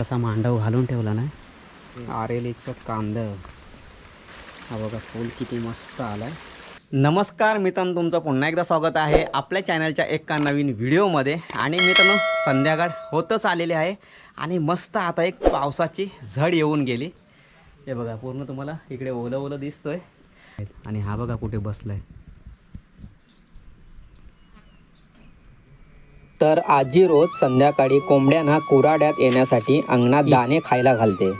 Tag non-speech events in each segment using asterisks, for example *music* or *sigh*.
तसा मांडव घालून ठेवला नाही. आरेलीचं कांद. हा बघा फूल किती मस्त आलाय. नमस्कार मित्रांनो तुमचं पुन्हा एकदा स्वागत आहे आपल्या चॅनलच्या एका नवीन व्हिडिओमध्ये. आणि मित्रांनो संध्याकाळ होतच आलेली आहे. आणि मस्त आता एक पावसाची झड येऊन गेली. हे बघा पूर्ण तुम्हाला इकडे ओलं ओलं दिसतोय. आणि हा बघा कुठे बसलाय. तर आजी रोज संध्याकाळी कोंबड्यांना कुराड्यात येण्यासाठी अंगणात दाणे खायला घालते.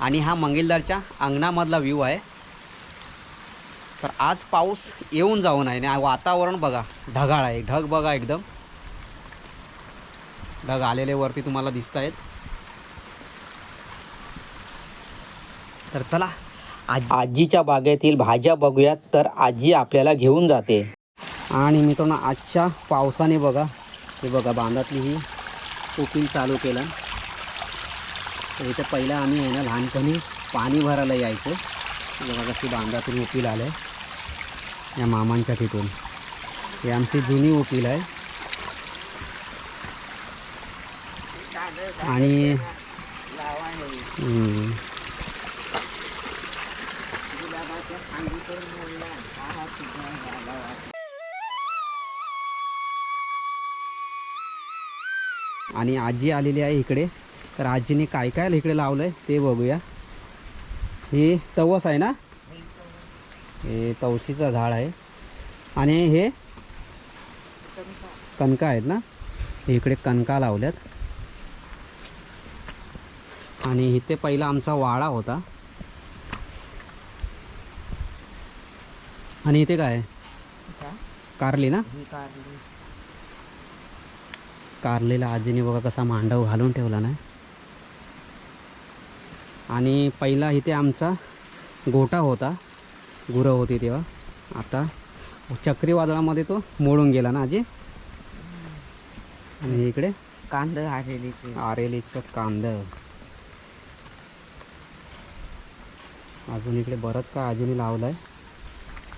आणि हा मंगेलदारच्या अंगणामधला व्ह्यू आहे. तर आज पाऊस येऊन जाऊन आहे आणि वातावरण बघा ढगाळ आहे. ढग बघा एकदम. ढग आलेले वरती तुम्हाला दिसत आहेत तर चला आजीच्या बागेतील भाज्या बघूयात तर आजी आपल्याला घेऊन जाते. आणि मित्रांनो आजच्या पावसाने बघा हे बघा बांधातली ही उकील चालू केलं. तर इथं पहिलं आम्ही आहे ना लहानपणी पाणी भरायला यायचं. बघा कशी बांधातून उकील आलं आहे या मामांच्या तिथून. हे आमची जुनी उकील आहे. आणि आणि आजी आलेली आहे इकडे. तर आजीने काय काय इकडे लावलं आहे ते बघूया. हे तवस आहे ना? हे तवशीचं झाड आहे. आणि हे कणका आहेत ना? इकडे कणका लावल्यात. आणि इथे पहिला आमचा वाडा होता. आणि इथे काय? आहे? कारली ना? कारलेला आजीने बघा कसा मांडव घालून ठेवला नाही आणि पहिला इथे आमचा गोटा होता. गुरं होती तेव्हा. आता चक्रीवादळामध्ये तो मोडून गेला ना आजी? आणि इकडे? कांद आलेली आरेलीचं कांद. अजून इकडे बरंच का आजीने लावलं आहे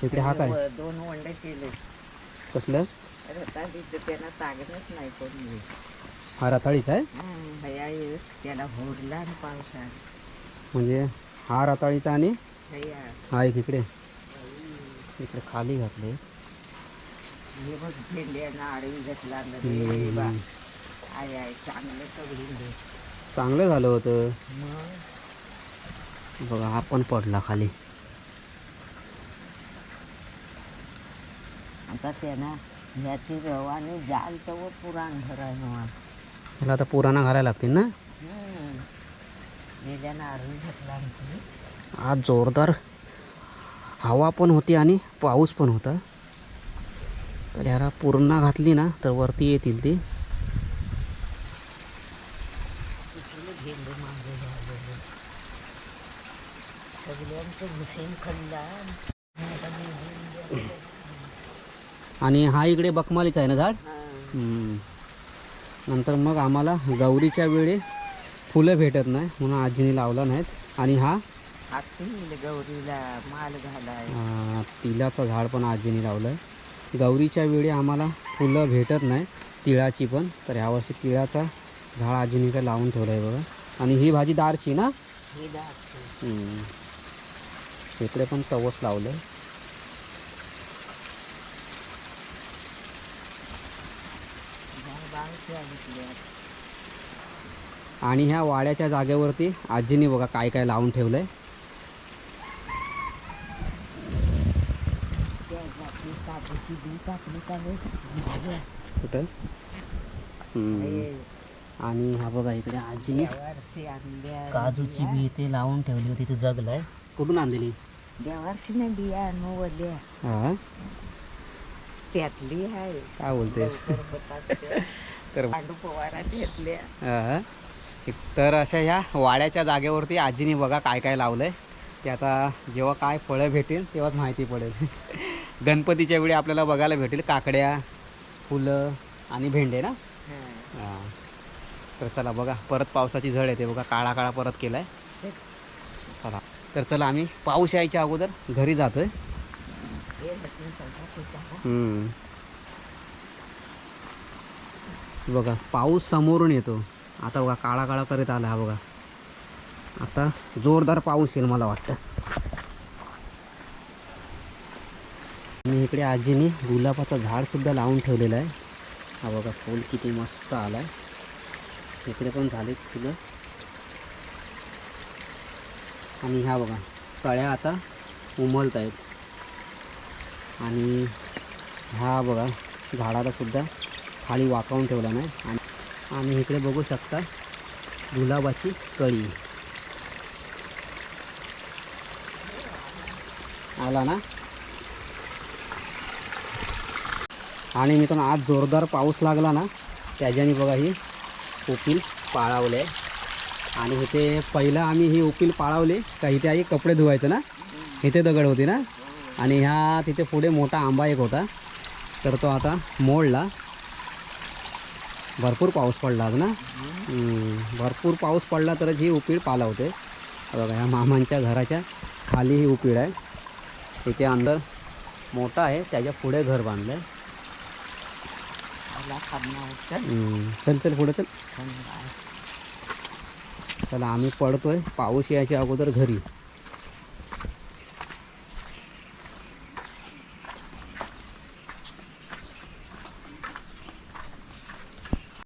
इकडे हा काय दोन वंडे केले. कसलं? रताळीचं तागणच नाही कोणी. हा रताळीचा आहे? भया त्याला होडला आणि पावसाळा. म्हणजे हा रताळीचा आणि हा एक इकडे. इकडे खाली घातले. हे बघ झेंड्यानं आडवी घेतला हम्म. आय आय चांगलं सगळी चांगलं झालं होतं. बघा हा पण पडला खाली. आता त्यांना ह्याची रवाने जाल तर पुराण भराय मग त्याला आता पुराणा घालायला लागतील ना? आज जोरदार हवा पण होती आणि पाऊस पण होता. तर ह्याला पूर्ण घातली ना तर वरती येतील ती. सगळ्यांचं आणि हा इकडे बकमालीचा आहे ना झाड. नंतर मग आम्हाला गौरीच्या वेळी फुलं भेटत नाही म्हणून आजीने लावला नाहीत. आणि हा? गौरीला माल तिळाचं झाड पण आजीने लावलं आहे गौरीच्या वेळी आम्हाला फुलं भेटत नाही तिळाची पण. तर ह्यावर्षी तिळाचा झाड आजीने काय लावून ठेवलं आहे बघा. आणि ही भाजी दारची ना? हे हम्म. इकडे पण तवस लावलं आणि ह्या वाड्याच्या जागेवरती आजीने बघा काय काय लावून ठेवलंय? कुठं. हे आणि हा बघा इकडे आजीने काजूची बी इथे लावून ठेवली होती ती जगलाय. कुठून आणलेली? बिया हा? त्यातली आहे. काय बोलतेस? तर तर घेतल्या अशा ह्या वाड्याच्या जागेवरती आजीने बघा काय काय लावलंय. ते आता जेव्हा काय फळं भेटेल तेव्हाच माहिती पडेल. *laughs* गणपतीच्या वेळी आपल्याला बघायला भेटेल काकड्या फुलं आणि भेंडे ना? हा. तर चला बघा परत पावसाची झड येते बघा काळा काळा परत केलाय. चला. तर चला आम्ही पाऊस यायच्या अगोदर घरी जातोय. बघा पाऊस समोरून येतो. आता बघा काळा काळा करत आला हा बघा. आता जोरदार पाऊस येईल मला वाटतं. आणि इकडे आजीने गुलाबाचं झाडसुद्धा लावून ठेवलेलं आहे. हा बघा फूल किती मस्त आलाय. इकडे पण झालेत फुलं. आणि ह्या बघा कळ्या आता उमलत आहेत आणि हा बघा झाडाला सुद्धा खाली वाकावून ठेवला नाही. आणि आणि इकडे बघू शकता गुलाबाची कळी. आला ना? आणि मी आज जोरदार पाऊस लागला ना त्याच्याने बघा ही उकील पाळावले. आणि इथे पहिलं आम्ही ही उकील पाळावली का इथे आई कपडे धुवायचं ना? इथे दगड होती ना? आणि ह्या तिथे पुढे मोठा आंबा एक होता. तर तो आता मोडला. भरपूर पाऊस पडला आज ना? भरपूर पाऊस पडला तरच ही उपीड पालावते बघा ह्या मामांच्या घराच्या खाली ही उपीड आहे. इथे अंदर मोठा आहे त्याच्या पुढे घर बांधलं आहे चल चल पुढे चल. चला आम्ही पडतोय पाऊस यायच्या अगोदर घरी.